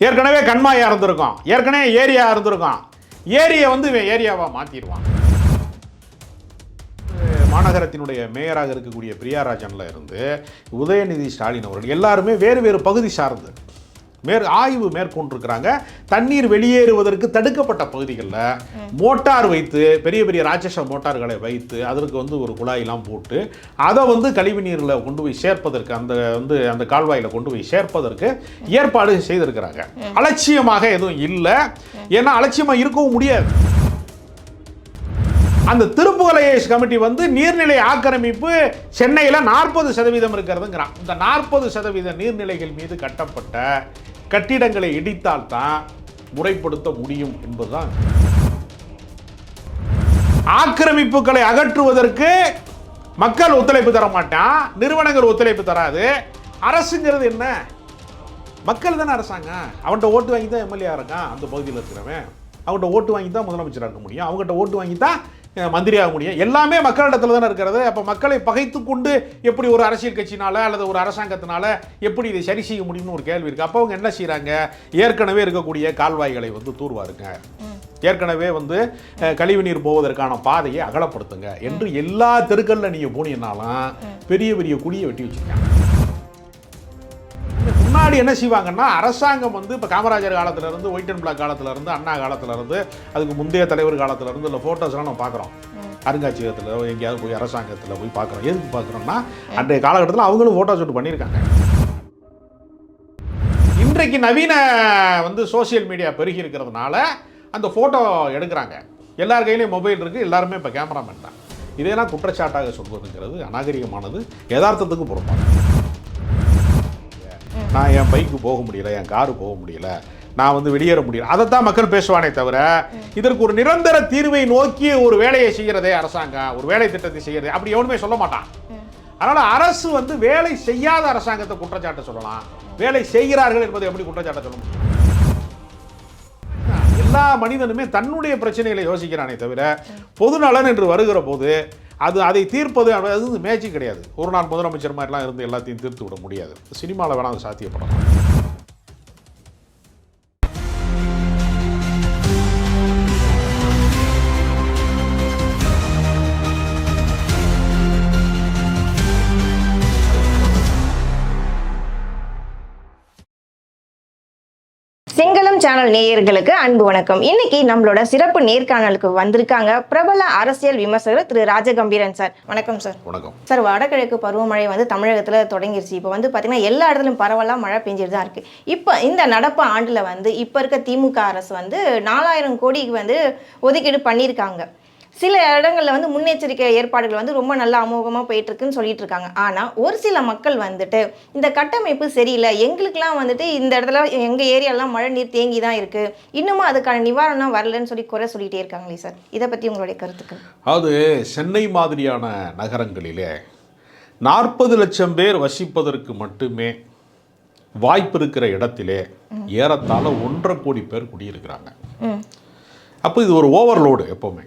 ஏற்கனவே கண்மாயா இருந்திருக்கும். ஏற்கனவே ஏரியா இருந்திருக்கும். ஏரியை வந்து இவன் ஏரியாவாக மாற்றிடுவான் மாநகரத்தினுடைய மேயராக இருக்கக்கூடிய பிரியாராஜனில் இருந்து உதயநிதி ஸ்டாலின் அவர்கள் எல்லாருமே வேறு வேறு பகுதி சார்ந்து மேற் ஆய்வு மேற்கொண்டிருக்கிறாங்க. தண்ணீர் வெளியேறுவதற்கு தடுக்கப்பட்ட பகுதிகளில் மோட்டார் வைத்து பெரிய பெரிய ராட்சச மோட்டார்களை வைத்து அதற்கு வந்து ஒரு குழாயெல்லாம் போட்டு அதை வந்து கழிவு நீரில் கொண்டு போய் சேர்ப்பதற்கு அந்த வந்து அந்த கால்வாயில் கொண்டு போய் சேர்ப்பதற்கு ஏற்பாடு செய்திருக்கிறாங்க. அலட்சியமாக எதுவும் இல்லை. ஏன்னா அலட்சியமாக இருக்கவும் முடியாது. அந்த திருப்புகலை கமிட்டி வந்து நீர்நிலை ஆக்கிரமிப்பு சென்னையில் நாற்பது சதவீதம் இருக்கிறதுங்கிறான். இந்த நாற்பது சதவீத நீர்நிலைகள் மீது கட்டப்பட்ட கட்டிடங்களை இடித்தால் தான் முறைப்படுத்த முடியும் என்பதுதான். ஆக்கிரமிப்புகளை அகற்றுவதற்கு மக்கள் ஒத்துழைப்பு தர மாட்டான் நிறுவனங்கள் ஒத்துழைப்பு தராது. அரசுங்கிறது என்ன? மக்கள் தானே அரசாங்கம். அவன்கிட்ட ஓட்டு வாங்கி தான் எம்எல்ஏ இருக்கான் அந்த பகுதியில் இருக்கிறவன். அவன்கிட்ட ஓட்டு வாங்கி தான் முதலமைச்சராக இருக்க முடியும். அவங்ககிட்ட ஓட்டு வாங்கி தான் மந்திரியாக முடியும். எல்லாமே மக்களிடத்துல தானே இருக்கிறது. அப்போ மக்களை பகைத்து கொண்டு எப்படி ஒரு அரசியல் கட்சினால அல்லது ஒரு அரசாங்கத்தினால எப்படி இதை சரி செய்ய முடியும்னு ஒரு கேள்வி இருக்குது அப்போ அவங்க என்ன செய்கிறாங்க ஏற்கனவே இருக்கக்கூடிய கால்வாய்களை வந்து தூர்வாருங்க. ஏற்கனவே வந்து அஹ், கழிவுநீர் போவதற்கான பாதையை அகலப்படுத்துங்க. என்று எல்லா தெருக்களில் நீங்கள் போனீங்கன்னாலும் பெரிய பெரிய குழியை வெட்டி வச்சிருக்காங்க. முன்னாடி என்ன செய்வாங்கன்னா அரசாங்கம் வந்து இப்போ காமராஜர் காலத்துல இருந்து ஒயிட் அண்ட் பிளாக் காலத்துல இருந்து அண்ணா காலத்துல இருந்து அதுக்கு முந்தைய தலைவர் காலத்துல இருந்து இல்லை ஃபோட்டோஸ்லாம் நம்ம பார்க்குறோம். அருங்காட்சியகத்தில் எங்கேயாவது போய் அரசாங்கத்தில் போய் பார்க்குறோம். எதுக்கு பார்க்குறோம்னா அன்றைய காலகட்டத்தில் அவங்களும் ஃபோட்டோ ஷூட் பண்ணியிருக்காங்க. இன்றைக்கு நவீன வந்து சோஷியல் மீடியா பெருகி இருக்கிறதுனால அந்த ஃபோட்டோ எடுக்கிறாங்க. எல்லார் கையிலையும் மொபைல் இருக்குது எல்லாருமே இப்போ கேமராமேன் தான். இதையெல்லாம் குற்றச்சாட்டாக சொல்வதுங்கிறது அநாகரிகமானது யதார்த்தத்துக்கு பொறுப்பானது. நான் என் பைக்கு போக முடியல என் காரு போக முடியல. நான் வந்து வெளியேற முடியல. அதைத்தான் மக்கள் பேசுவானே தவிர இதற்கு ஒரு நிரந்தர தீர்வை நோக்கி ஒரு வேலையை செய்கிறதே அரசாங்கம் ஒரு வேலை திட்டத்தை செய்கிறதே அப்படி எவனுமே சொல்ல மாட்டான். அதனால் அரசு வந்து வேலை செய்யாத அரசாங்கத்தை குற்றச்சாட்டை சொல்லலாம். வேலை செய்கிறார்கள் என்பதை எப்படி குற்றச்சாட்ட சொல்ல முடியும்? எல்லா மனிதனுமே தன்னுடைய பிரச்சனைகளை யோசிக்கிறானே தவிர பொது நலன் என்று வருகிற போது அது அதை தீர்ப்பது அது வந்து மேஜிக் கிடையாது. ஒரு நாள் முதலமைச்சர் மாதிரிலாம் இருந்து எல்லாத்தையும் தீர்த்து விட முடியாது. சினிமாவில் வேணால் அது சாத்தியப்படலாம் சிங்களம் சேனல் நேயர்களுக்கு அன்பு வணக்கம். இன்னைக்கு நம்மளோட சிறப்பு நேர்காணலுக்கு வந்திருக்காங்க பிரபல அரசியல் விமர்சகர் திரு ராஜகம்பீரன் சார். வணக்கம் சார். வணக்கம். சார் வடகிழக்கு பருவமழை வந்து தமிழகத்தில் தொடங்கிருச்சு. இப்போ வந்து பார்த்தீங்கன்னா எல்லா இடத்துலையும் பரவலாக மழை பெஞ்சிட்டு தான் இருக்குது இப்போ இந்த நடப்பு ஆண்டில் வந்து இப்போ இருக்க திமுக அரசு வந்து நாலாயிரம் கோடிக்கு வந்து ஒதுக்கீடு பண்ணியிருக்காங்க. சில இடங்களில் வந்து முன்னெச்சரிக்கை ஏற்பாடுகள் வந்து ரொம்ப நல்லா அமோகமாக போயிட்டு இருக்குன்னு சொல்லிட்டு இருக்காங்க ஆனால் ஒரு சில மக்கள் வந்துட்டு இந்த கட்டமைப்பு சரியில்லை. எங்களுக்கெல்லாம் வந்துட்டு இந்த இடத்துல எங்கள் ஏரியாலாம் மழை நீர் தேங்கி தான் இருக்குது இன்னுமும் அதுக்கான நிவாரணம் வரலன்னு சொல்லி குறை சொல்லிட்டே இருக்காங்களே சார். இதை பற்றி உங்களுடைய கருத்துக்கள்? அதாவது சென்னை மாதிரியான நகரங்களிலே நாற்பது லட்சம் பேர் வசிப்பதற்கு மட்டுமே வாய்ப்பு இருக்கிற இடத்திலே ஏறத்தாழ ஒன்றரை கோடி பேர் குடியிருக்கிறாங்க. அப்போ இது ஒரு ஓவர்லோடு எப்போவுமே.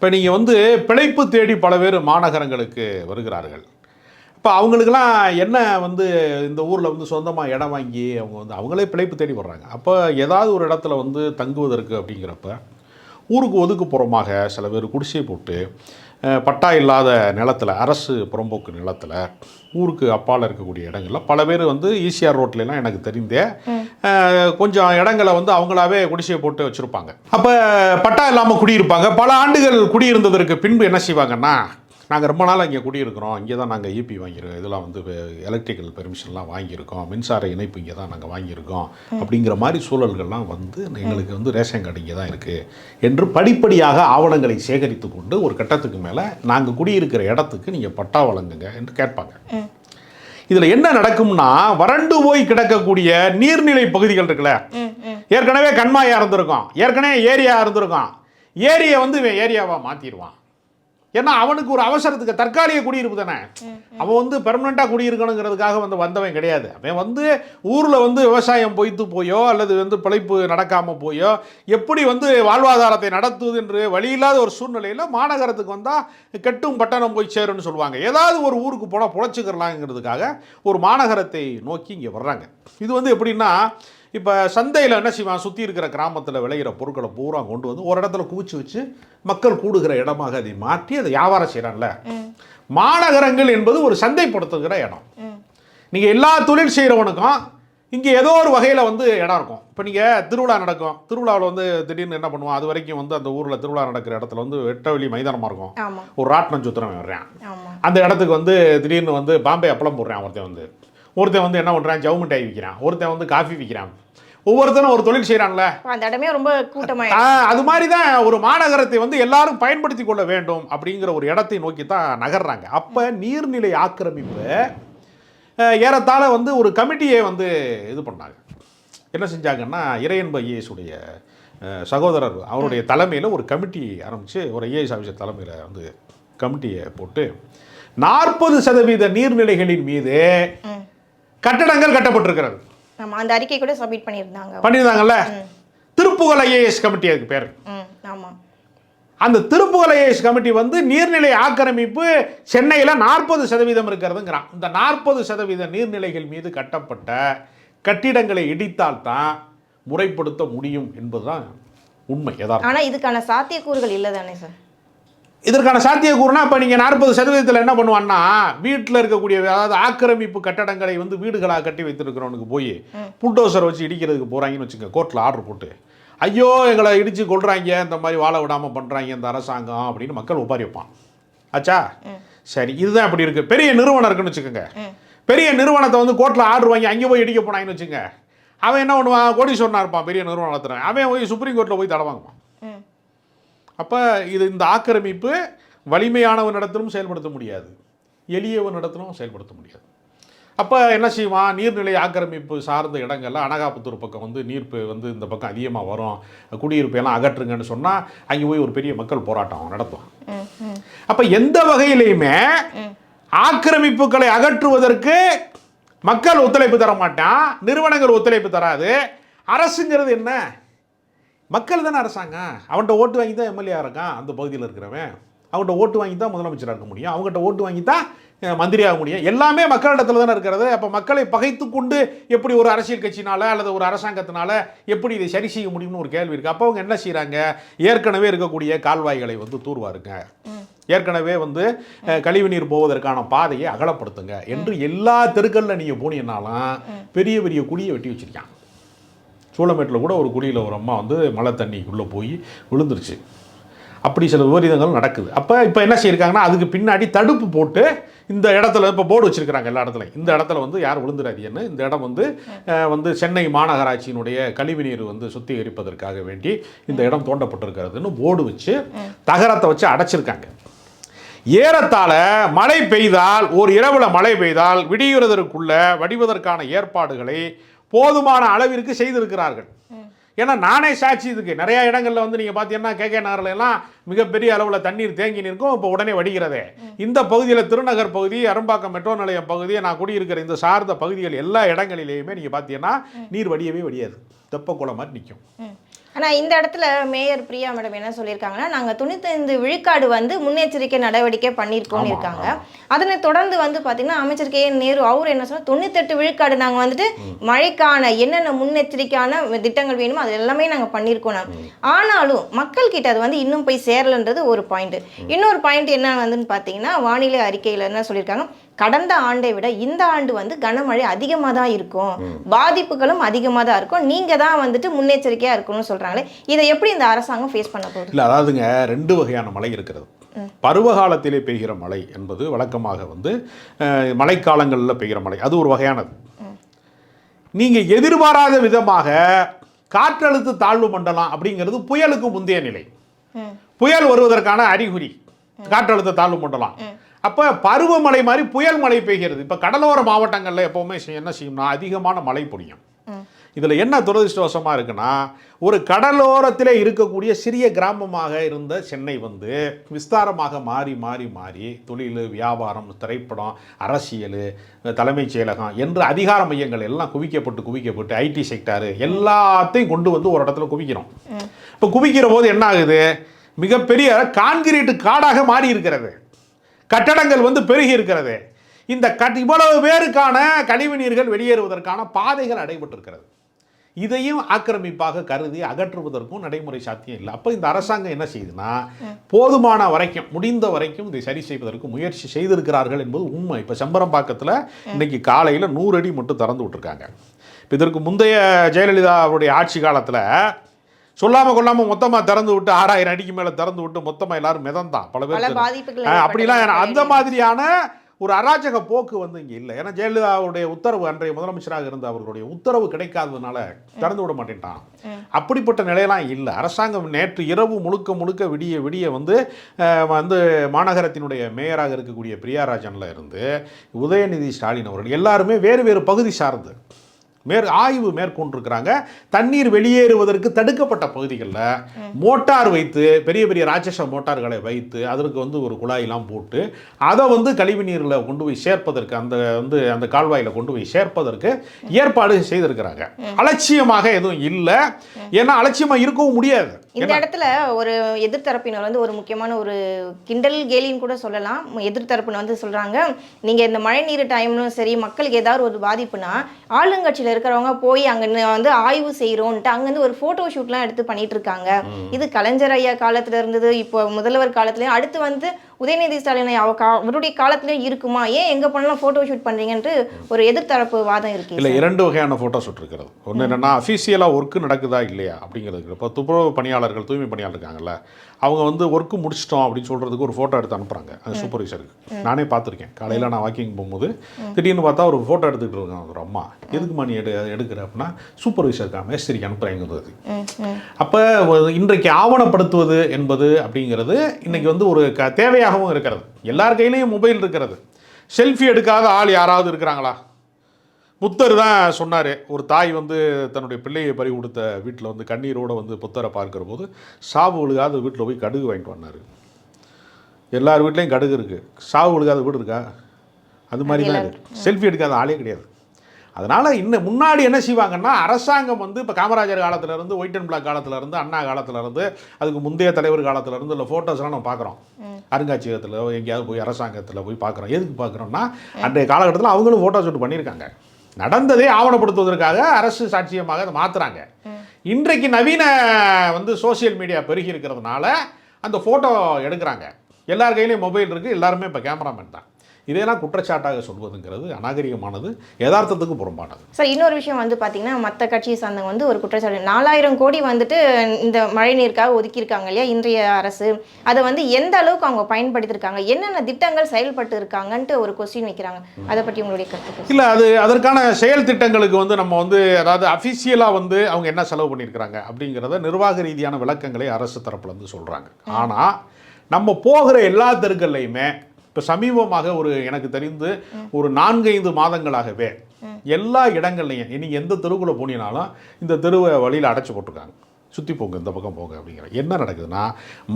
இப்போ நீங்கள் வந்து பிழைப்பு தேடி பல பேர் மாநகரங்களுக்கு வருகிறார்கள். இப்போ அவங்களுக்கெல்லாம் என்ன வந்து இந்த ஊரில் வந்து சொந்தமாக இடம் வாங்கி அவங்க வந்து அவங்களே பிழைப்பு தேடி வர்றாங்க. அப்போ ஏதாவது ஒரு இடத்துல வந்து தங்குவதற்கு அப்படிங்கிறப்ப ஊருக்கு ஒதுக்குப்புறமாக சில பேர் குடிசை போட்டு பட்டா இல்லாத நிலத்தில் அரசு புறம்போக்கு நிலத்தில் ஊருக்கு அப்பால் இருக்கக்கூடிய இடங்கள்ல பல பேர் வந்து ஈசிஆர் ரோட்லலாம் எனக்கு தெரிந்தே கொஞ்சம் இடங்களை வந்து அவங்களாவே குடிசையை போட்டு வச்சுருப்பாங்க. அப்போ பட்டா இல்லாமல் குடியிருப்பாங்க. பல ஆண்டுகள் குடியிருந்ததற்கு பின்பு என்ன செய்வாங்கன்னா நாங்கள் ரொம்ப நாள் இங்கே குடியிருக்கிறோம். இங்கே தான் நாங்கள் ஈபி வாங்கியிருக்கோம். இதெல்லாம் வந்து எலக்ட்ரிக்கல் பெர்மிஷன்லாம் வாங்கியிருக்கோம். மின்சார இணைப்பு இங்கே தான் நாங்கள் வாங்கியிருக்கோம். அப்படிங்கிற மாதிரி சூழல்கள்லாம் வந்து எங்களுக்கு வந்து ரேஷன் கார்டு இங்கே தான் இருக்குது என்று படிப்படியாக ஆவணங்களை சேகரித்து கொண்டு ஒரு கட்டத்துக்கு மேலே நாங்கள் குடியிருக்கிற இடத்துக்கு நீங்கள் பட்டா வழங்குங்க என்று கேட்பாங்க. இதில் என்ன நடக்கும்னா வறண்டு போய் கிடக்கக்கூடிய நீர்நிலை பகுதிகள் இருக்குல்ல? ஏற்கனவே கண்மாயா இருந்திருக்கும். ஏற்கனவே ஏரியா இருந்திருக்கும். ஏரியை வந்து இவன் ஏரியாவா மாத்திடுவான். ஏன்னா அவனுக்கு ஒரு அவசரத்துக்கு தற்காலிக குடியிருப்பு தானே. அவன் வந்து பெர்மனெண்ட்டாக குடியிருக்கணுங்கிறதுக்காக வந்து வந்தவன் கிடையாது. அவன் வந்து ஊரில் வந்து விவசாயம் பொய்த்து போயோ அல்லது வந்து பிழைப்பு நடக்காமல் போயோ எப்படி வந்து வாழ்வாதாரத்தை நடத்துவது என்று வழியில்லாத ஒரு சூழ்நிலையில் மாநகரத்துக்கு வந்தால் கெட்டும் பட்டணம் போய் சேரும்னு சொல்லுவாங்க. ஏதாவது ஒரு ஊருக்கு போனால் புழைச்சிக்கிறலாங்கிறதுக்காக ஒரு மாநகரத்தை நோக்கி இங்கே வர்றாங்க. இது வந்து எப்படின்னா இப்போ சந்தையில் என்ன செய்வான்? சுற்றி இருக்கிற கிராமத்தில் விளையிற பொருட்களை பூரா கொண்டு வந்து ஒரு இடத்துல குவிச்சு வச்சு மக்கள் கூடுகிற இடமாக அதை மாற்றி அதை வியாபாரம் செய்கிறான்ல மாநகரங்கள் என்பது ஒரு சந்தைப்படுத்துகிற இடம். நீங்கள் எல்லா தொழில் செய்கிறவனுக்கும் இங்கே ஏதோ ஒரு வகையில் வந்து இடம் இருக்கும். இப்போ நீங்கள் திருவிழா நடக்கும். திருவிழாவில் வந்து திடீர்னு என்ன பண்ணுவான்? அது வரைக்கும் வந்து அந்த ஊரில் திருவிழா நடக்கிற இடத்துல வந்து வெட்டவெளி மைதானமாக இருக்கும். ஒரு ராட்டினம் சுத்திரம் வர்றேன். அந்த இடத்துக்கு வந்து திடீர்னு வந்து பாம்பே அப்பளம் போடுறான் ஒருத்தன் வந்து. ஒருத்தன் வந்து என்ன பண்ணுறான் ஜவு மிட்டாய் விற்கிறான் ஒருத்தன் வந்து காஃபி விற்கிறான் ஒவ்வொருத்தனும் ஒரு தொழில் செய்கிறான்ல அந்த இடமே ரொம்ப கூட்டமாயிடும் ஆ, அது மாதிரி தான் ஒரு மாநகரத்தை வந்து எல்லாரும் பயன்படுத்தி கொள்ள வேண்டும் அப்படிங்கிற ஒரு இடத்தை நோக்கி தான் நகர்றாங்க. அப்போ நீர்நிலை ஆக்கிரமிப்பு ஏறத்தாழ வந்து ஒரு கமிட்டியை வந்து இது பண்ணாங்க. என்ன செஞ்சாங்கன்னா இறையன்ப ஐஏஎஸ் உடைய அஹ், சகோதரர் அவருடைய தலைமையில் ஒரு கமிட்டி ஆரம்பித்து ஒரு ஐஏஎஸ் ஆஃபீஸர் தலைமையில் வந்து கமிட்டியை போட்டு நாற்பது சதவீத நீர்நிலைகளின் மீது கட்டடங்கள் கட்டப்பட்டிருக்கிறது. ஆமா அந்த அறிக்கை கூட சப்மிட் பண்ணியிருந்தாங்க. பண்ணியிருந்தாங்கல்ல? திருப்புகழ் ஐஏஎஸ் கமிட்டி அதுக்கு பேர். ம் ஆமா. அந்த திருப்புகழ் ஐஏஎஸ் கமிட்டி வந்து நீர்நிலை ஆக்கிரமிப்பு சென்னையில் நாற்பது சதவீதம் இருக்கிறதுங்கிறான். இந்த நாற்பது சதவீத நீர்நிலைகள் மீது கட்டப்பட்ட கட்டிடங்களை இடித்தால்தான் முறைப்படுத்த முடியும் என்பதுதான் உண்மை யதார்த்தம். ஆனா இதுக்கான சாத்தியக்கூறுகள் இல்லை தானே சார்? இதற்கான சாத்தியக்கூறுனா இப்போ நீங்கள் நாற்பது சதவீதத்தில் என்ன பண்ணுவான்னா வீட்டில் இருக்கக்கூடிய அதாவது ஆக்கிரமிப்பு கட்டடங்களை வந்து வீடுகளாக கட்டி வைத்திருக்கிறவனுக்கு போய் புல்டோசர் வச்சு இடிக்கிறதுக்கு போகிறாங்கன்னு வச்சுங்க கோர்ட்டில் ஆர்டர் போட்டு. ஐயோ எங்களை இடித்து கொள்றாங்க இந்த மாதிரி வாழ விடாமல் பண்ணுறாங்க இந்த அரசாங்கம் அப்படின்னு மக்கள் ஒப்பாரி வைப்பான். ஆச்சா? சரி இதுதான் அப்படி இருக்குது பெரிய நிறுவனம் இருக்குன்னு வச்சுக்கோங்க. பெரிய நிறுவனத்தை வந்து கோர்ட்டில் ஆர்டர் வாங்கி அங்கே போய் இடிக்க போனாங்கன்னு வச்சுங்க. அவன் என்ன பண்ணுவான்? கோடீஸ்வரனாக இருப்பான் பெரிய நிறுவனம் நடத்துகிறேன் அவன் போய் சுப்ரீம் கோர்ட்டில் போய் தடை வாங்குவான். ம். அப்போ இது இந்த ஆக்கிரமிப்பு வலிமையானவனிடத்திலும் செயல்படுத்த முடியாது. எளியவனிடத்திலும் செயல்படுத்த முடியாது. அப்போ என்ன செய்வான்? நீர்நிலை ஆக்கிரமிப்பு சார்ந்த இடங்கள்லாம் அனகாபுத்தூர் பக்கம் வந்து நீர் வந்து இந்த பக்கம் அதிகமாக வரும். குடியிருப்பையெல்லாம் அகற்றுங்கன்னு சொன்னால் அங்கே போய் ஒரு பெரிய மக்கள் போராட்டம் நடத்துவான். அப்போ எந்த வகையிலையுமே ஆக்கிரமிப்புகளை அகற்றுவதற்கு மக்கள் ஒத்துழைப்பு தர மாட்டான் நிறுவனங்கள் ஒத்துழைப்பு தராது. அரசுங்கிறது என்ன? மக்கள் தானே அரசாங்கம் அவன்கிட்ட ஓட்டு வாங்கி தான் எம்எல்ஏ இருக்கான் அந்த பகுதியில் இருக்கிறவன். அவன்கிட்ட ஓட்டு வாங்கி தான் முதலமைச்சராக இருக்க முடியும். அவங்ககிட்ட ஓட்டு வாங்கி தான் மந்திரியாக முடியும். எல்லாமே மக்களிடத்துல தானே இருக்கிறது. அப்போ மக்களை பகைத்து கொண்டு எப்படி ஒரு அரசியல் கட்சினால அல்லது ஒரு அரசாங்கத்தினால எப்படி இதை சரி செய்ய முடியும்னு ஒரு கேள்வி இருக்குது அப்போ அவங்க என்ன செய்கிறாங்க ஏற்கனவே இருக்கக்கூடிய கால்வாய்களை வந்து தூர்வாருங்க. ஏற்கனவே வந்து கழிவுநீர் போவதற்கான பாதையை அகலப்படுத்துங்க. என்று எல்லா தெருக்களில் நீங்கள் போனீங்கன்னாலும் பெரிய பெரிய குழியை வெட்டி வச்சிருக்கான் சூளமேட்டில் கூட ஒரு குழியில் ஒரு அம்மா வந்து மழை தண்ணிக்குள்ளே போய் விழுந்துருச்சு. அப்படி சில விபரீதங்கள் நடக்குது. அப்போ இப்போ என்ன செய்யிருக்காங்கன்னா அதுக்கு பின்னாடி தடுப்பு போட்டு இந்த இடத்துல இப்போ போர்டு வச்சுருக்கிறாங்க எல்லா இடத்துலையும். இந்த இடத்துல வந்து யார் விழுந்துடாதீங்கன்னு இந்த இடம் வந்து வந்து சென்னை மாநகராட்சியினுடைய கழிவுநீர் வந்து சுத்திகரிப்பதற்காக வேண்டி இந்த இடம் தோண்டப்பட்டிருக்கிறதுன்னு போர்டு வச்சு தகரத்தை வச்சு அடைச்சிருக்காங்க. ஏறத்தாழ மழை பெய்தால் ஒரு இரவில் மழை பெய்தால் விடியுறதற்குள்ள வடிவதற்கான ஏற்பாடுகளை போதுமான அளவிற்கு செய்திருக்கிறார்கள். ஏன்னா நானே சாட்சி இதுக்கு. நிறைய இடங்கள்ல வந்து நீங்க பார்த்தீங்கன்னா கே கே நகர்ல எல்லாம் மிகப்பெரிய அளவில் தண்ணீர் தேங்கி நிற்கும் இப்போ உடனே வடிகிறதே. இந்த பகுதியில் திருநகர் பகுதி அரும்பாக்கம் மெட்ரோ நிலையம் பகுதி நான் குடியிருக்கிற இந்த சார்ந்த பகுதிகள் எல்லா இடங்களிலேயுமே நீங்க பார்த்தீங்கன்னா நீர் வடியவே வடியாது. தெப்ப குளம் மாதிரி நிற்கும் ம். ஆனா இந்த இடத்துல மேயர் பிரியா மேடம் என்ன சொல்லியிருக்காங்கன்னா நாங்க தொண்ணூத்தைந்து விழுக்காடு வந்து முன்னெச்சரிக்கை நடவடிக்கை பண்ணியிருக்கோம்னு இருக்காங்க. அதனை தொடர்ந்து வந்து பாத்தீங்கன்னா அமைச்சர் கே நேரு அவர் என்ன சொன்னா தொண்ணூத்தெட்டு விழுக்காடு நாங்க வந்துட்டு மழைக்கான என்னென்ன முன்னெச்சரிக்கையான திட்டங்கள் வேணுமோ அது எல்லாமே நாங்க பண்ணியிருக்கோம். ஆனாலும் மக்கள் கிட்ட அது வந்து இன்னும் போய் சேரலன்றது ஒரு பாயிண்ட் இன்னொரு பாயிண்ட் என்ன வந்துன்னு பாத்தீங்கன்னா வானிலை அறிக்கையில என்ன சொல்லியிருக்காங்க கடந்த ஆண்டை விட இந்த ஆண்டு வந்து கனமழை அதிகமாக தான் இருக்கும். பாதிப்புகளும் அதிகமாக தான் இருக்கும். நீங்க தான் வந்துட்டு முன்னெச்சரிக்கையா இருக்கணும்னு சொல்றாங்களே இதை எப்படி இந்த அரசாங்கம் ஃபேஸ் பண்ண போகுது? இல்லை அதாவதுங்க ரெண்டு வகையான மழை இருக்கிறது. பருவகாலத்திலே பெய்கிற மழை என்பது வழக்கமாக வந்து மழைக்காலங்களில் பெய்கிற மழை. அது ஒரு வகையானது. நீங்கள் எதிர்பாராத விதமாக காற்றழுத்த தாழ்வு மண்டலம் அப்படிங்கிறது புயலுக்கு முந்தைய நிலை. புயல் வருவதற்கான அறிகுறி காற்றழுத்த தாழ்வு மண்டலம். அப்போ பருவமழை மாதிரி புயல் மழை பெய்கிறது. இப்போ கடலோர மாவட்டங்களில் எப்போவுமே என்ன செய்யும்னா அதிகமான மழை பொழியும். இதில் என்ன துரதிருஷ்டவசமாக இருக்குன்னா ஒரு கடலோரத்திலே இருக்கக்கூடிய சிறிய கிராமமாக இருந்த சென்னை வந்து விஸ்தாரமாக மாறி மாறி மாறி தொழில் வியாபாரம் திரைப்படம் அரசியல் தலைமைச் செயலகம் என்று அதிகார மையங்கள் எல்லாம் குவிக்கப்பட்டு குவிக்கப்பட்டு ஐடி செக்டாரு எல்லாத்தையும் கொண்டு வந்து ஒரு இடத்துல குவிக்கிறோம். இப்போ குவிக்கிற போது என்ன ஆகுது? மிகப்பெரிய கான்கிரீட் காடாக மாறி இருக்கிறது. கட்டடங்கள் வந்து பெருகி இருக்கிறது. இந்த கட் இவ்வளவு பேருக்கான கழிவு நீர்கள் வெளியேறுவதற்கான பாதைகள் அடைபட்டிருக்கிறது. இதையும் ஆக்கிரமிப்பாக கருதி அகற்றுவதற்கும் நடைமுறை சாத்தியம் இல்லை. அப்போ இந்த அரசாங்கம் என்ன செய்யுதுன்னா போதுமான வரைக்கும் முடிந்த வரைக்கும் இதை சரி செய்வதற்கு முயற்சி செய்திருக்கிறார்கள் என்பது உண்மை. இப்போ செம்பரம்பாக்கத்தில் இன்னைக்கு காலையில் நூறு அடி மட்டும் திறந்து விட்டுருக்காங்க. இப்ப இதற்கு முந்தைய ஜெயலலிதா அவருடைய ஆட்சி காலத்தில் சொல்லாமல் கொள்ளாமல் மொத்தமாக திறந்து விட்டு ஆறாயிரம் அடிக்கு மேலே திறந்து விட்டு மொத்தமாக எல்லாரும் மிதந்தான். பல பேர் அப்படிலாம். அந்த மாதிரியான ஒரு அராஜக போக்கு வந்து இங்கே இல்லை. ஏன்னா ஜெயலலிதாவுடைய உத்தரவு அன்றைய முதலமைச்சராக இருந்த அவர்களுடைய உத்தரவு கிடைக்காததுனால திறந்து விட மாட்டேன்ட்டான். அப்படிப்பட்ட நிலையெல்லாம் இல்லை. அரசாங்கம் நேற்று இரவு முழுக்க முழுக்க விடிய விடிய வந்து வந்து மாநகரத்தினுடைய மேயராக இருக்கக்கூடிய பிரியாராஜன்ல இருந்து உதயநிதி ஸ்டாலின் அவர்கள் எல்லாருமே வேறு வேறு பகுதி சார்ந்து மேற் ஆய்வு மேற்கொண்டிருக்கிறாங்க. தண்ணீர் வெளியேறுவதற்கு தடுக்கப்பட்ட பகுதிகளில் மோட்டார் வைத்து பெரிய பெரிய ராட்சச மோட்டார்களை வைத்து அதற்கு வந்து ஒரு குழாயெல்லாம் போட்டு அதை வந்து கழிவு நீரில் கொண்டு போய் சேர்ப்பதற்கு அந்த வந்து அந்த கால்வாயில் கொண்டு போய் சேர்ப்பதற்கு ஏற்பாடு செய்திருக்கிறாங்க. அலட்சியமாக எதுவும் இல்லை. ஏன்னா அலட்சியமாக இருக்கவும் முடியாது. இந்த இடத்துல ஒரு எதிர்த்தரப்பினர் வந்து ஒரு முக்கியமான ஒரு கிண்டல் கேலின்னு கூட சொல்லலாம். எதிர்த்தரப்பினர் வந்து சொல்றாங்க நீங்க இந்த மழை நீர் டைம்லும் சரி மக்களுக்கு ஏதாவது ஒரு பாதிப்புனா ஆளுங்கட்சியில இருக்கிறவங்க போய் அங்க வந்து ஆய்வு செய்யறோம்ட்டு அங்க இருந்து ஒரு போட்டோ ஷூட்லாம் எடுத்து பண்ணிட்டு இருக்காங்க. இது கலைஞர் ஐயா காலத்துல இருந்தது இப்போ முதல்வர் காலத்துலயும் அடுத்து வந்து உதயநிதி ஸ்டாலின் அவ கா- அவருடைய காலத்துலயும் இருக்குமா? ஏன் எங்க பண்ணலாம் போட்டோ ஷூட் பண்றீங்கன்ட்டு ஒரு எதிர்த்தரப்பு வாதம் இருக்கு இல்லை இரண்டு வகையான ஃபோட்டோ ஷூட் இருக்கிறது. ஒன்று என்னென்னா அஃபீஷியலாக ஒர்க்கு நடக்குதா இல்லையா அப்படிங்கிறது. இப்போ துப்புரவு பணியாளர்கள் தூய்மை பணியாளர் இருக்காங்கல்ல அவங்க வந்து ஒர்க்கு முடிச்சிட்டோம் அப்படின்னு சொல்கிறதுக்கு ஒரு ஃபோட்டோ எடுத்து அனுப்புகிறாங்க அது சூப்பர்வைசருக்கு நானே பார்த்துருக்கேன். காலையில் நான் வாக்கிங் போகும்போது திடீர்னு பார்த்தா ஒரு ஃபோட்டோ எடுத்துக்கிட்டு இருக்காங்க ஒரு அம்மா. எதுக்குமா நீ எடு எடுக்கிற அப்படின்னா சூப்பர்வைசருக்கு மேஸ்திரிக்கு அனுப்புகிறேங்கிறது. அப்போ இன்றைக்கு ஆவணப்படுத்துவது என்பது அப்படிங்கிறது இன்னைக்கு வந்து ஒரு க தேவையாகவும் இருக்கிறது. எல்லார் கையிலையும் மொபைல் இருக்கிறது. செல்ஃபி எடுக்காத ஆள் யாராவது இருக்கிறாங்களா? புத்தர் தான் சொன்னார். ஒரு தாய் வந்து தன்னுடைய பிள்ளையை பறி கொடுத்த வீட்டில் வந்து கண்ணீரோடு வந்து புத்தரை பார்க்கிற போது சாவு விழுகாத வீட்டில் போய் கடுகு வாங்கிட்டு வந்தார். எல்லார் வீட்லேயும் கடுகு இருக்குது சாவு விழுகாத வீடு இருக்கா? அது மாதிரி தான் செல்ஃபி எடுக்காத ஆளே கிடையாது. அதனால் இன்னும் முன்னாடி என்ன செய்வாங்கன்னா அரசாங்கம் வந்து இப்போ காமராஜர் காலத்துல இருந்து ஒயிட் அண்ட் பிளாக் காலத்துல இருந்து அண்ணா காலத்துல இருந்து அதுக்கு முந்தைய தலைவர் காலத்துல இருந்து இல்லை ஃபோட்டோஸ்லாம் நம்ம பார்க்குறோம் அருங்காட்சியகத்தில் எங்கேயாவது போய் அரசாங்கத்தில் போய் பார்க்குறோம் எதுக்கு பார்க்குறோம்னா அன்றைய காலகட்டத்தில் அவங்களும் ஃபோட்டோ ஷூட் பண்ணியிருக்காங்க. நடந்ததை ஆவணப்படுத்துவதற்காக அரசு சாட்சியமாக அதை மாற்றுறாங்க இன்றைக்கு நவீன வந்து சோஷியல் மீடியா பெருகி இருக்கிறதுனால அந்த ஃபோட்டோ எடுக்கிறாங்க. எல்லார் கையிலையும் மொபைல் இருக்குது எல்லாருமே இப்போ கேமராமேன் தான். இதையெல்லாம் குற்றச்சாட்டாக சொல்வதுங்கிறது அநாகரிகமானது யதார்த்தத்துக்கு புறம்பானது. சார் இன்னொரு விஷயம் வந்து பார்த்தீங்கன்னா மற்ற கட்சியை சார்ந்தவங்க வந்து ஒரு குற்றச்சாட்டு. நாலாயிரம் கோடி வந்துட்டு இந்த மழை நீருக்காக ஒதுக்கியிருக்காங்க இல்லையா இன்றைய அரசு. அதை வந்து எந்த அளவுக்கு அவங்க பயன்படுத்தியிருக்காங்க என்னென்ன திட்டங்கள் செயல்பட்டு இருக்காங்கன்ட்டு ஒரு கொஸ்டின் வைக்கிறாங்க. அதை பற்றி உங்களுடைய கருத்து இல்லை அது அதற்கான செயல் திட்டங்களுக்கு வந்து நம்ம வந்து அதாவது அஃபிஷியலாக வந்து அவங்க என்ன செலவு பண்ணியிருக்கிறாங்க அப்படிங்கிறத நிர்வாக ரீதியான விளக்கங்களை அரசு தரப்புல இருந்து சொல்கிறாங்க ஆனால் நம்ம போகிற எல்லா தெருக்கள்லையுமே இப்போ சமீபமாக ஒரு எனக்கு தெரிந்து ஒரு நான்கைந்து மாதங்களாகவே எல்லா இடங்கள்லையும் இனி எந்த தெருவுக்குள்ளே போனீங்கனாலும் இந்த தெருவை வழியில் அடைச்சி போட்டிருக்காங்க. சுற்றி போங்க இந்த பக்கம் போங்க அப்படிங்கிற. என்ன நடக்குதுன்னா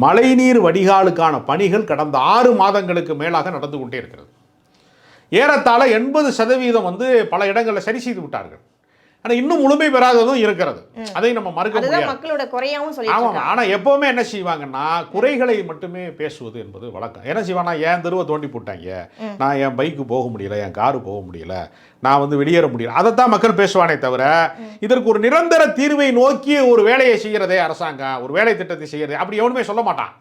மழைநீர் வடிகாலுக்கான பணிகள் கடந்த ஆறு மாதங்களுக்கு மேலாக நடந்து கொண்டே இருக்கிறது. ஏறத்தாழ எண்பது சதவீதம் வந்து பல இடங்களில் சரி செய்து விட்டார்கள். ஆனால் இன்னும் முழுமை பெறாததும் இருக்கிறது. அதை நம்ம மறுக்க முடியாது. மக்களோட குறையாவும் சொல்லிட்டு ஆமாம். ஆனால் எப்போவுமே என்ன செய்வாங்கன்னா குறைகளை மட்டுமே பேசுவது என்பது வழக்கம். என்ன செய்வானா என் தெருவை தோண்டி போட்டாங்க? நான் என் பைக்கு போக முடியல என் காரு போக முடியல. நான் வந்து வெளியேற முடியல. அதைத்தான் மக்கள் பேசுவானே தவிர இதற்கு ஒரு நிரந்தர தீர்வை நோக்கி ஒரு வேலையை செய்கிறதே அரசாங்கம் ஒரு வேலை திட்டத்தை செய்கிறதே அப்படி எவனுமே சொல்ல மாட்டான்.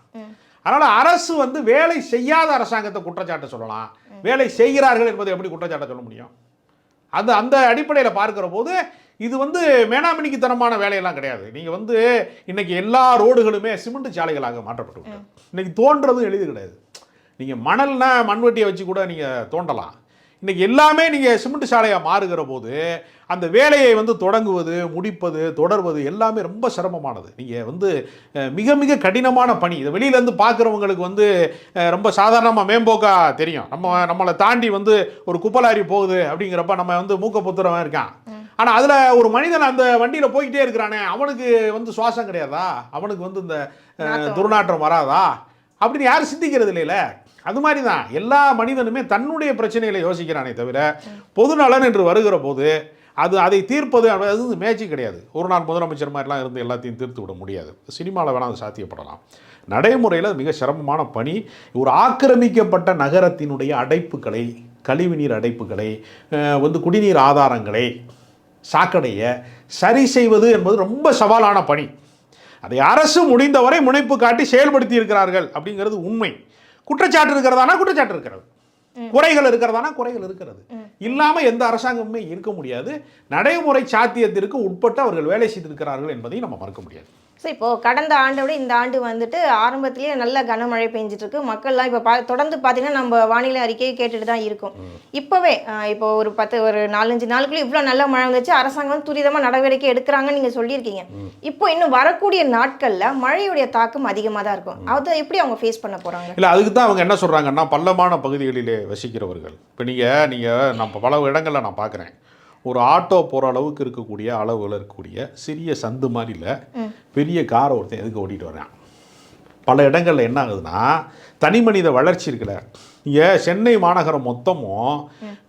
அதனால் அரசு வந்து வேலை செய்யாத அரசாங்கத்தை குற்றச்சாட்டு சொல்லலாம். வேலை செய்கிறார்கள் என்பதை எப்படி குற்றச்சாட்டை சொல்ல முடியும்? அது அந்த அடிப்படையில் பார்க்கிற போது இது வந்து மேனாமணிக்கு தரமான வேலையெல்லாம் கிடையாது. நீங்கள் வந்து இன்னைக்கு எல்லா ரோடுகளுமே சிமெண்ட் சாலைகளாக மாற்றப்பட்டு. இன்னைக்கு தோன்றதும் எளிது கிடையாது. நீங்கள் மணல்னா மண்வெட்டியை வச்சு கூட நீங்கள் தோண்டலாம். இன்னைக்கு எல்லாமே நீங்கள் சிமெண்ட் சாலையாக மாறுகிற போது அந்த வேலையை வந்து தொடங்குவது முடிப்பது தொடர்வது எல்லாமே ரொம்ப சிரமமானது. நீங்கள் வந்து மிக மிக கடினமான பணி. இதை வெளியிலேருந்து பார்க்குறவங்களுக்கு வந்து ரொம்ப சாதாரணமாக மேம்போக்கா தெரியும். நம்ம நம்மளை தாண்டி வந்து ஒரு குப்பலாரி போகுது அப்படிங்கிறப்ப நம்ம வந்து மூக்க புத்துறவன் இருக்கான் ஆனால் அதில் ஒரு மனிதன் அந்த வண்டியில் போய்கிட்டே இருக்கிறானே அவனுக்கு வந்து சுவாசம் கிடையாதா? அவனுக்கு வந்து இந்த. துர்நாற்றம் வராதா? அப்படின்னு யாரும் சிந்திக்கிறது இல்லைல்ல அது மாதிரி தான் எல்லா மனிதனுமே தன்னுடைய பிரச்சனைகளை யோசிக்கிறானே தவிர பொது நலன் என்று வருகிற போது அது அதை தீர்ப்பது அது மேஜிக் கிடையாது. ஒரு நாள் முதலமைச்சர் மாதிரிலாம் இருந்து எல்லாத்தையும் தீர்த்து விட முடியாது. சினிமாவில் வேணால் அது சாத்தியப்படலாம். நடைமுறையில் அது மிக சிரமமான பணி. ஒரு ஆக்கிரமிக்கப்பட்ட நகரத்தினுடைய அடைப்புகளை கழிவுநீர் அடைப்புகளை வந்து குடிநீர் ஆதாரங்களை சாக்கடையை சரி செய்வது என்பது ரொம்ப சவாலான பணி. அதை அரசு முடிந்தவரை முனைப்பு காட்டி செயல்படுத்தி இருக்கிறார்கள் அப்படிங்கிறது உண்மை. குற்றச்சாட்டு இருக்கிறதானா? குற்றச்சாட்டு இருக்கிறது. குறைகள் இருக்கிறதானா? குறைகள் இருக்கிறது. இல்லாம எந்த அரசாங்கமுமே இருக்க முடியாது. நடைமுறை சாத்தியத்திற்கு உட்பட்டு அவர்கள் வேலை செய்திருக்கிறார்கள் என்பதையும் நம்ம மறக்க முடியாது. ஸோ இப்போ கடந்த ஆண்டை விட இந்த ஆண்டு வந்துட்டு ஆரம்பத்திலேயே நல்ல கனமழை பெஞ்சிட்டு இருக்கு மக்கள்லாம் இப்போ பா தொடர்ந்து பார்த்தீங்கன்னா நம்ம வானிலை அறிக்கையை கேட்டுட்டு தான் இருக்கோம். இப்போவே இப்போ ஒரு பத்து ஒரு நாலஞ்சு நாளுக்குள்ள இவ்வளோ நல்ல மழை வந்துச்சு. அரசாங்கம் வந்து துரிதமாக நடவடிக்கை எடுக்கிறாங்கன்னு நீங்கள் சொல்லியிருக்கீங்க. இப்போ இன்னும் வரக்கூடிய நாட்களில் மழையுடைய தாக்கம் அதிகமாக தான் இருக்கும். அதை எப்படி அவங்க ஃபேஸ் பண்ண போகிறாங்க இல்லை அதுக்கு தான் அவங்க என்ன சொல்கிறாங்கன்னா பள்ளமான பகுதிகளிலே வசிக்கிறவர்கள். இப்போ நீங்கள் நீங்கள் நம்ம பல இடங்களில் நான் பார்க்குறேன் ஒரு ஆட்டோ போகிற அளவுக்கு இருக்கக்கூடிய அளவில் இருக்கக்கூடிய சிறிய சந்து மாதிரில பெரிய காரை ஒருத்தன் எதுக்கு ஓட்டிகிட்டு வரான் பல இடங்களில் என்ன ஆகுதுன்னா தனி மனித வளர்ச்சி இருக்குல்ல. இங்கே சென்னை மாநகரம் மொத்தமும்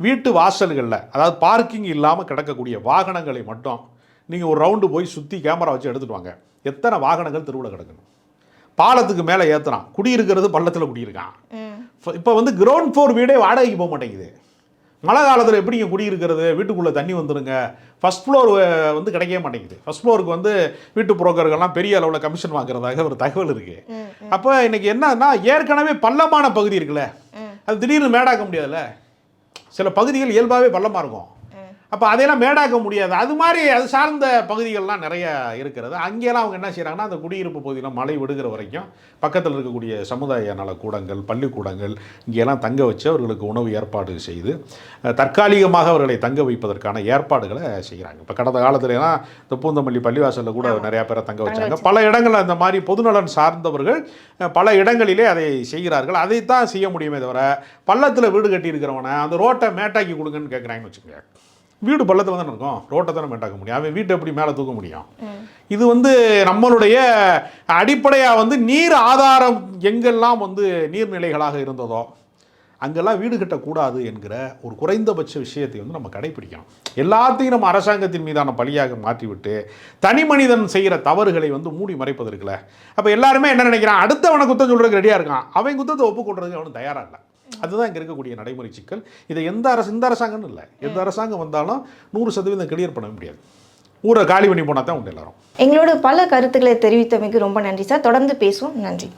வீட்டு வாசல்களில் அதாவது பார்க்கிங் இல்லாமல் கிடக்கக்கூடிய வாகனங்களை மட்டும் நீங்கள் ஒரு ரவுண்டு போய் சுற்றி கேமரா வச்சு எடுத்துட்டு வாங்க. எத்தனை வாகனங்கள் தெருவில் கிடக்கணும் பாலத்துக்கு மேலே ஏற்றுறான் குடியிருக்கிறது பள்ளத்தில் குடியிருக்கான். இப்போ வந்து கிரவுண்ட் ஃப்ளோர் வீடே வாடகைக்கு போக மாட்டேங்குது. மழை காலத்தில் எப்படி இங்கே குடியிருக்கிறது வீட்டுக்குள்ளே தண்ணி வந்துருங்க. ஃபர்ஸ்ட் ஃப்ளோர் வந்து கிடைக்கவே மாட்டேங்குது. ஃபர்ஸ்ட் ஃப்ளோருக்கு வந்து வீட்டு புரோக்கர்கள்லாம் பெரிய அளவில் கமிஷன் வாங்குறதாக ஒரு தகவல் இருக்குது அப்போ இன்னைக்கு என்னன்னா ஏற்கனவே பள்ளமான பகுதி இருக்குல்ல? அது திடீர்னு மேடாக்க முடியாதுல்ல? சில பகுதிகள் இயல்பாகவே பள்ளமாக இருக்கும். அப்போ அதையெல்லாம் மேடாக்க முடியாது. அது மாதிரி அது சார்ந்த பகுதிகள்லாம் நிறைய இருக்கிறது. அங்கேயெல்லாம் அவங்க என்ன செய்கிறாங்கன்னா அந்த குடியிருப்பு பகுதியில் மழை விடுகிற வரைக்கும் பக்கத்தில் இருக்கக்கூடிய சமுதாய நல கூடங்கள் பள்ளிக்கூடங்கள் இங்கெல்லாம் தங்க வச்சு அவர்களுக்கு உணவு ஏற்பாடு செய்து தற்காலிகமாக அவர்களை தங்க வைப்பதற்கான ஏற்பாடுகளை செய்கிறாங்க இப்போ கடந்த காலத்துலலாம் இந்த பூந்தமல்லி பள்ளிவாசலில் கூட நிறையா பேரை தங்க வச்சாங்க. பல இடங்களில் அந்த மாதிரி பொதுநலன் சார்ந்தவர்கள் பல இடங்களிலே அதை செய்கிறார்கள். அதைத்தான் செய்ய முடியுமே தவிர பள்ளத்தில் வீடு கட்டி இருக்கிறவனை அந்த ரோட்டை மேட்டாக்கி கொடுங்கன்னு கேட்குறாங்கன்னு வச்சுக்கோங்க. வீடு பள்ளத்தில் தானே இருக்கும். ரோட்டை தானே மேட்டாக்க முடியும். அவன் வீட்டை எப்படி மேலே தூக்க முடியும்? இது வந்து நம்மளுடைய அடிப்படையாக வந்து நீர் ஆதாரம் எங்கெல்லாம் வந்து நீர்நிலைகளாக இருந்ததோ அங்கெல்லாம் வீடு கட்டக்கூடாது என்கிற ஒரு குறைந்தபட்ச விஷயத்தை வந்து நம்ம கடைபிடிக்கணும் எல்லாத்தையும் நம்ம அரசாங்கத்தின் மீதான பழியாக மாற்றிவிட்டு தனி மனிதன் செய்கிற தவறுகளை வந்து மூடி மறைப்பதற்குல அப்போ எல்லாருமே என்ன நினைக்கிறான்? அடுத்தவனை குத்தம் சொல்கிறதுக்கு ரெடியாக இருக்கான். அவன் குத்தத்தை ஒப்புக்கொள்றதுக்கு அவனும் தயாராக இல்லை. அதுதான் இங்கே இருக்கக்கூடிய நடைமுறை சிக்கல். இதை எந்த அரசு இந்த அரசாங்கம்னு இல்லை. எந்த அரசாங்கம் வந்தாலும் நூறு சதவீதம் கிளியர் பண்ண முடியாது. ஊரை காலி பண்ணி போனால் தான் உண்டு எல்லாரும். எங்களோட பல கருத்துக்களை தெரிவித்தமைக்கு ரொம்ப நன்றி சார். தொடர்ந்து பேசுவோம். நன்றி.